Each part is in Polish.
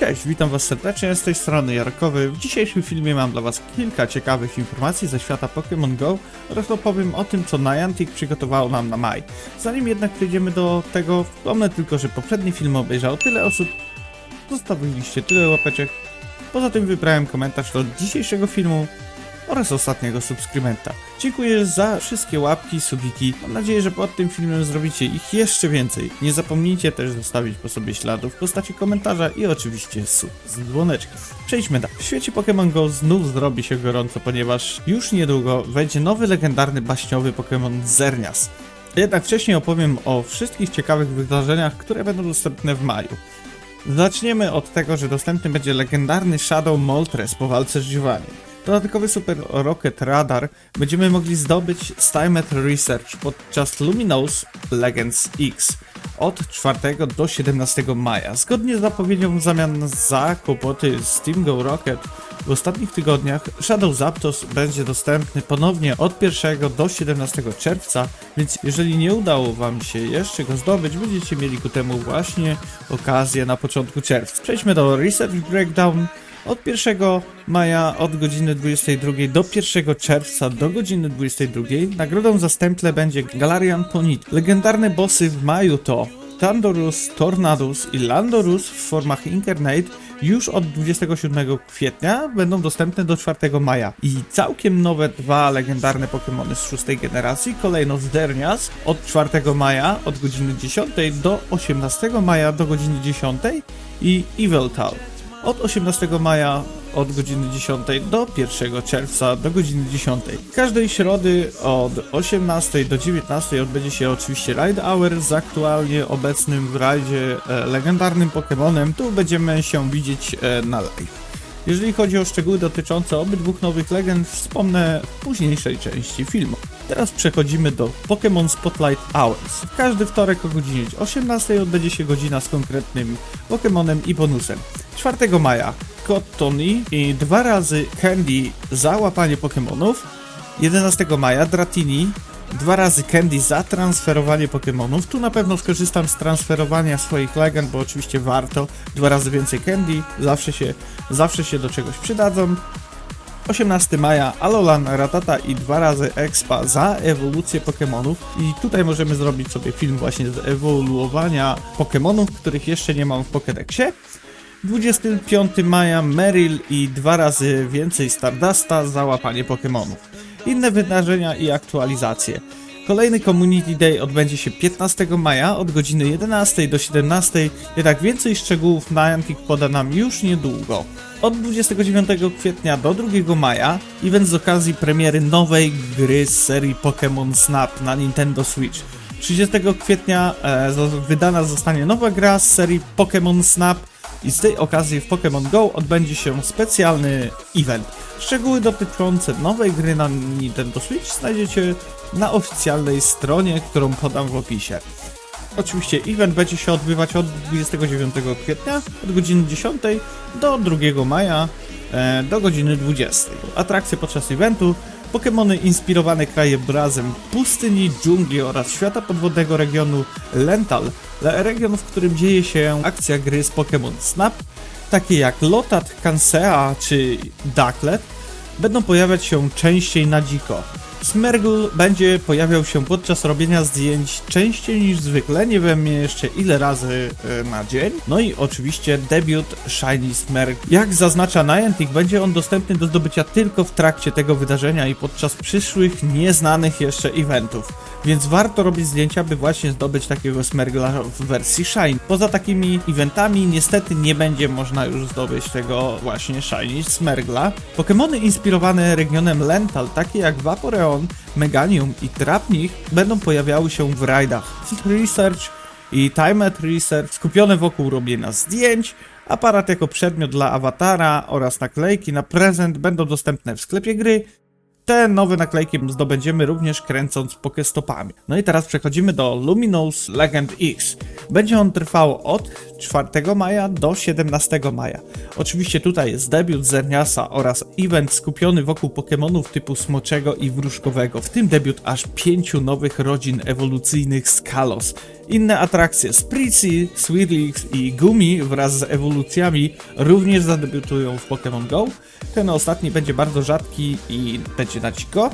Cześć, witam was serdecznie, z tej strony Jarkowy. W dzisiejszym filmie mam dla was kilka ciekawych informacji ze świata Pokémon GO oraz opowiem o tym, co Niantic przygotowało nam na maj. Zanim jednak przejdziemy do tego, wspomnę tylko, że poprzedni film obejrzało tyle osób, zostawiliście tyle łapeczek. Poza tym wybrałem komentarz do dzisiejszego filmu oraz ostatniego subskrybenta. Dziękuję za wszystkie łapki, subiki. Mam nadzieję, że pod tym filmem zrobicie ich jeszcze więcej. Nie zapomnijcie też zostawić po sobie śladów w postaci komentarza i oczywiście sub z dzwoneczkiem. Przejdźmy dalej. W świecie Pokémon GO znów zrobi się gorąco, ponieważ już niedługo wejdzie nowy legendarny baśniowy Pokémon Zernias. Jednak wcześniej opowiem o wszystkich ciekawych wydarzeniach, które będą dostępne w maju. Zaczniemy od tego, że dostępny będzie legendarny Shadow Moltres po walce z Giovanni. Dodatkowy Super Rocket Radar będziemy mogli zdobyć z Timet Research podczas Luminous Legends X od 4 do 17 maja. Zgodnie z zapowiedzią w zamian za kłopoty z Team Go Rocket w ostatnich tygodniach Shadow Zapdos będzie dostępny ponownie od 1 do 17 czerwca, więc jeżeli nie udało Wam się jeszcze go zdobyć, będziecie mieli ku temu właśnie okazję na początku czerwca. Przejdźmy do Research Breakdown. Od 1 maja od godziny 22 do 1 czerwca do godziny 22 nagrodą za stemple będzie Galarian Ponit. Legendarne bossy w maju to Tandorus, Tornadus i Landorus w formach Incarnate już od 27 kwietnia będą dostępne do 4 maja. I całkiem nowe dwa legendarne Pokémony z szóstej generacji, kolejno Zdernias od 4 maja od godziny 10 do 18 maja do godziny 10 i Eviltal od 18 maja od godziny 10 do 1 czerwca do godziny 10. Każdej środy od 18 do 19 odbędzie się oczywiście Ride Hour z aktualnie obecnym w rajdzie e, legendarnym Pokémonem. Tu będziemy się widzieć e, na live. Jeżeli chodzi o szczegóły dotyczące obydwu nowych legend, wspomnę w późniejszej części filmu. Teraz przechodzimy do Pokémon Spotlight Hours. W każdy wtorek o godzinie 18 odbędzie się godzina z konkretnym Pokémonem i bonusem. 4 maja Kod Tony i dwa razy Candy za łapanie Pokémonów. 11 maja Dratini dwa razy Candy za transferowanie Pokémonów. Tu na pewno skorzystam z transferowania swoich legend, bo oczywiście warto. Dwa razy więcej Candy, zawsze się, zawsze się do czegoś przydadzą. 18 maja Alolan, Ratata i dwa razy Expa za ewolucję Pokémonów. I tutaj możemy zrobić sobie film właśnie z ewoluowania Pokémonów, których jeszcze nie mam w Pokédexie. 25 maja Meryl i dwa razy więcej Stardusta za łapanie Pokémonów. Inne wydarzenia i aktualizacje. Kolejny Community Day odbędzie się 15 maja od godziny 11 do 17, jednak więcej szczegółów Niantic poda nam już niedługo. Od 29 kwietnia do 2 maja event z okazji premiery nowej gry z serii Pokémon Snap na Nintendo Switch. 30 kwietnia e, wydana zostanie nowa gra z serii Pokémon Snap i z tej okazji w Pokémon Go odbędzie się specjalny event. Szczegóły dotyczące nowej gry na Nintendo Switch znajdziecie na oficjalnej stronie, którą podam w opisie. Oczywiście event będzie się odbywać od 29 kwietnia od godziny 10 do 2 maja e, do godziny 20. Atrakcje podczas eventu Pokémony inspirowane krajobrazem pustyni, dżungli oraz świata podwodnego regionu Lental, le- region, w którym dzieje się akcja gry z Pokémon Snap, takie jak Lotat, Kansea czy Ducklet, będą pojawiać się częściej na dziko. Smergl będzie pojawiał się podczas robienia zdjęć częściej niż zwykle, nie wiem jeszcze ile razy e, na dzień. No i oczywiście debiut Shiny Smergl. Jak zaznacza Niantic, będzie on dostępny do zdobycia tylko w trakcie tego wydarzenia i podczas przyszłych, nieznanych jeszcze eventów. Więc warto robić zdjęcia, by właśnie zdobyć takiego Smergla w wersji Shiny. Poza takimi eventami niestety nie będzie można już zdobyć tego właśnie Shiny Smergla. Pokémony inspirowane regionem Lental, takie jak Vaporeon, Meganium i Trapnich, będą pojawiały się w rajdach Field Research i Timed Research, skupione wokół robienia zdjęć, aparat jako przedmiot dla awatara oraz naklejki na prezent będą dostępne w sklepie gry, te nowe naklejki zdobędziemy również kręcąc pokestopami. No i teraz przechodzimy do Luminous Legend X. Będzie on trwał od 4 maja do 17 maja. Oczywiście tutaj jest debiut Zerniasa oraz event skupiony wokół Pokémonów typu Smoczego i Wróżkowego. W tym debiut aż pięciu nowych rodzin ewolucyjnych z Kalos. Inne atrakcje Spritzy, Swirlix i Gumi wraz z ewolucjami również zadebiutują w Pokémon Go. Ten ostatni będzie bardzo rzadki i będzie na dziko.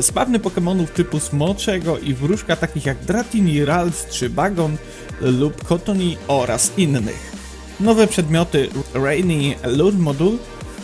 Spawny Pokémonów typu Smoczego i Wróżka takich jak Dratini, Ralts czy Bagon lub Kotoni oraz innych. Nowe przedmioty Rainy Lure Module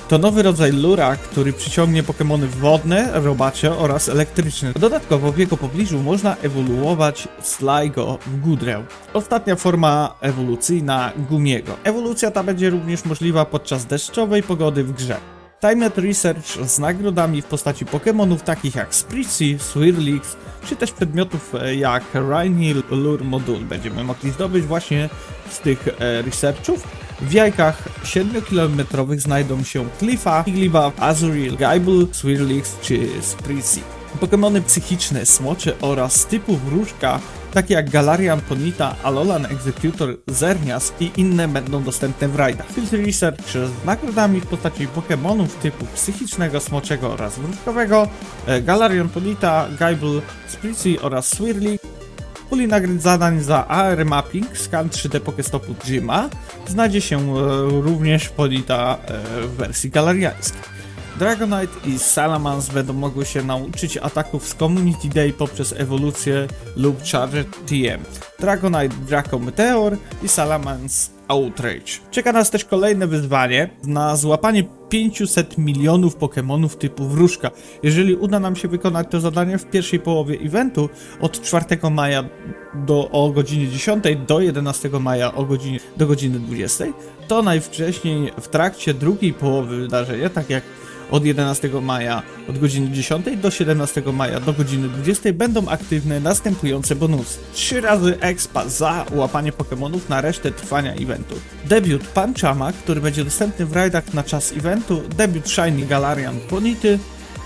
to nowy rodzaj lura, który przyciągnie Pokémony wodne, robacze oraz elektryczne. Dodatkowo w jego pobliżu można ewoluować Sligo w Gudrę. Ostatnia forma ewolucyjna Gumiego. Ewolucja ta będzie również możliwa podczas deszczowej pogody w grze. Timed Research z nagrodami w postaci Pokémonów takich jak Spritzy, Swirlix, czy też przedmiotów e, jak Rainy Lure Module będziemy mogli zdobyć właśnie z tych e, researchów. W jajkach 7-kilometrowych znajdą się Cliffa, Igliba, Azurill, Gaibel, Swirlix czy Spritzy. Pokémony psychiczne, smocze oraz typu wróżka, takie jak Galarian Ponita, Alolan Executor, Zernias i inne będą dostępne w rajdach. Field Research z nagrodami w postaci Pokémonów typu psychicznego, smoczego oraz wróżkowego, e, Galarian Ponita, Gaibel, Spritzy oraz Swirly puli nagród zadań za AR Mapping, skan 3D Pokestopu Jima znajdzie się e, również Polita e, w wersji galariańskiej. Dragonite i Salamence będą mogły się nauczyć ataków z Community Day poprzez ewolucję lub Charge TM. Dragonite Draco Meteor i Salamence Outrage. Czeka nas też kolejne wyzwanie na złapanie 500 milionów Pokémonów typu wróżka. Jeżeli uda nam się wykonać to zadanie w pierwszej połowie eventu od 4 maja do, o godzinie 10 do 11 maja o godzinie, do godziny 20, to najwcześniej w trakcie drugiej połowy wydarzenia, tak jak od 11 maja od godziny 10 do 17 maja do godziny 20 będą aktywne następujące bonusy. 3 razy expa za łapanie Pokémonów na resztę trwania eventu. Debiut Panchama, który będzie dostępny w rajdach na czas eventu. Debiut Shiny Galarian Ponity.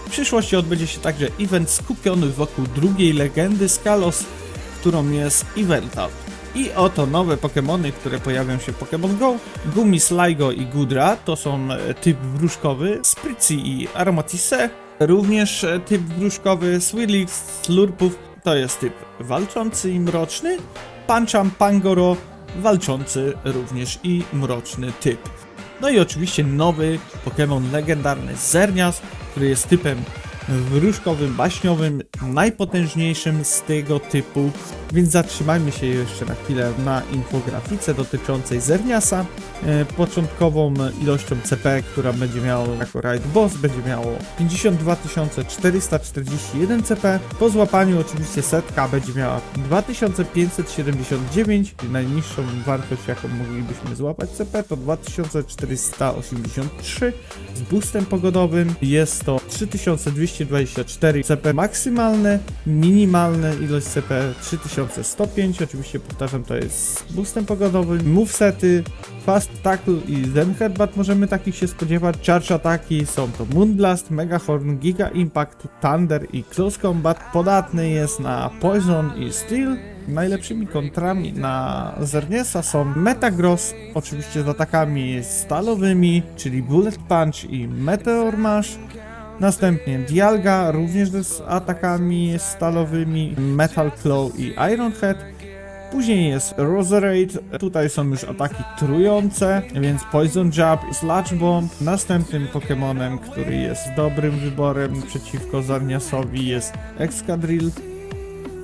W przyszłości odbędzie się także event skupiony wokół drugiej legendy Skalos, którą jest Evental. I oto nowe Pokémony, które pojawią się w Pokémon Go. Gumi, Sligo i Gudra to są e, typ wróżkowy, Spritzy i Aromatisse. Również e, typ wróżkowy, Swirlix, Slurpów to jest typ walczący i mroczny. Pancham, Pangoro walczący również i mroczny typ. No i oczywiście nowy Pokémon legendarny Zernias, który jest typem wróżkowym, baśniowym, najpotężniejszym z tego typu. Więc zatrzymajmy się jeszcze na chwilę na infografice dotyczącej Zerniasa. E, początkową ilością CP, która będzie miało jako Raid Boss, będzie miało 52 441 CP. Po złapaniu oczywiście setka będzie miała 2579, czyli najniższą wartość jaką moglibyśmy złapać CP to 2483. Z boostem pogodowym jest to 3224 CP maksymalne, minimalne ilość CP 3105, oczywiście powtarzam to jest z boostem pogodowym. Movesety, Fast Tackle i Zen Headbutt możemy takich się spodziewać. Charge ataki są to Moonblast, Megahorn, Giga Impact, Thunder i Close Combat. Podatny jest na Poison i Steel. Najlepszymi kontrami na Zerniesa są Metagross, oczywiście z atakami stalowymi, czyli Bullet Punch i Meteor Mash. Następnie Dialga, również z atakami stalowymi, Metal Claw i Iron Head. Później jest Roserade, tutaj są już ataki trujące, więc Poison Jab, Sludge Bomb. Następnym Pokémonem, który jest dobrym wyborem przeciwko Zarniasowi jest Excadrill,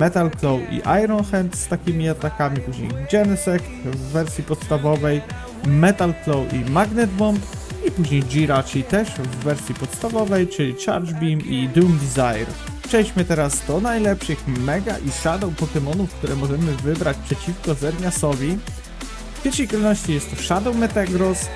Metal Claw i Iron Hand z takimi atakami, później Genesect w wersji podstawowej, Metal Claw i Magnet Bomb i później Jirachi też w wersji podstawowej, czyli Charge Beam i Doom Desire. Przejdźmy teraz do najlepszych Mega i Shadow Pokémonów, które możemy wybrać przeciwko Zerniasowi. W pierwszej kolejności jest to Shadow Metagross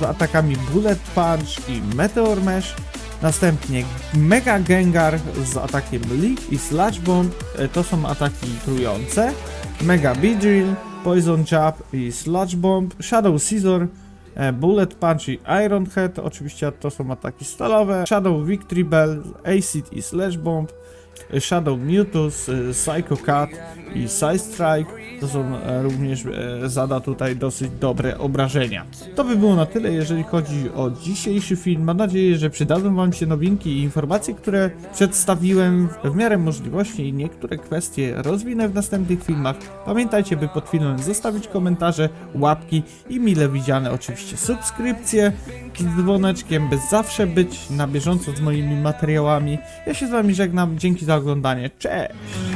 z atakami Bullet Punch i Meteor Mesh. Następnie Mega Gengar z atakiem Leaf i Sludge Bomb. E, To są ataki trujące. Mega Beedrill, Poison Jab i Sludge Bomb. Shadow Scissor, Bullet Punch i Iron Head. Oczywiście to są ataki stalowe. Shadow Victory Bell, Acid i Slash Bomb. Shadow Mutus, y, Psycho Cat i Side Strike to są e, również e, zada tutaj dosyć dobre obrażenia. To by było na tyle, jeżeli chodzi o dzisiejszy film. Mam nadzieję, że przydadzą Wam się nowinki i informacje, które przedstawiłem w miarę możliwości i niektóre kwestie rozwinę w następnych filmach. Pamiętajcie, by pod filmem zostawić komentarze, łapki i mile widziane oczywiście subskrypcje z dzwoneczkiem, by zawsze być na bieżąco z moimi materiałami. Ja się z Wami żegnam, dzięki oglądanie, cześć!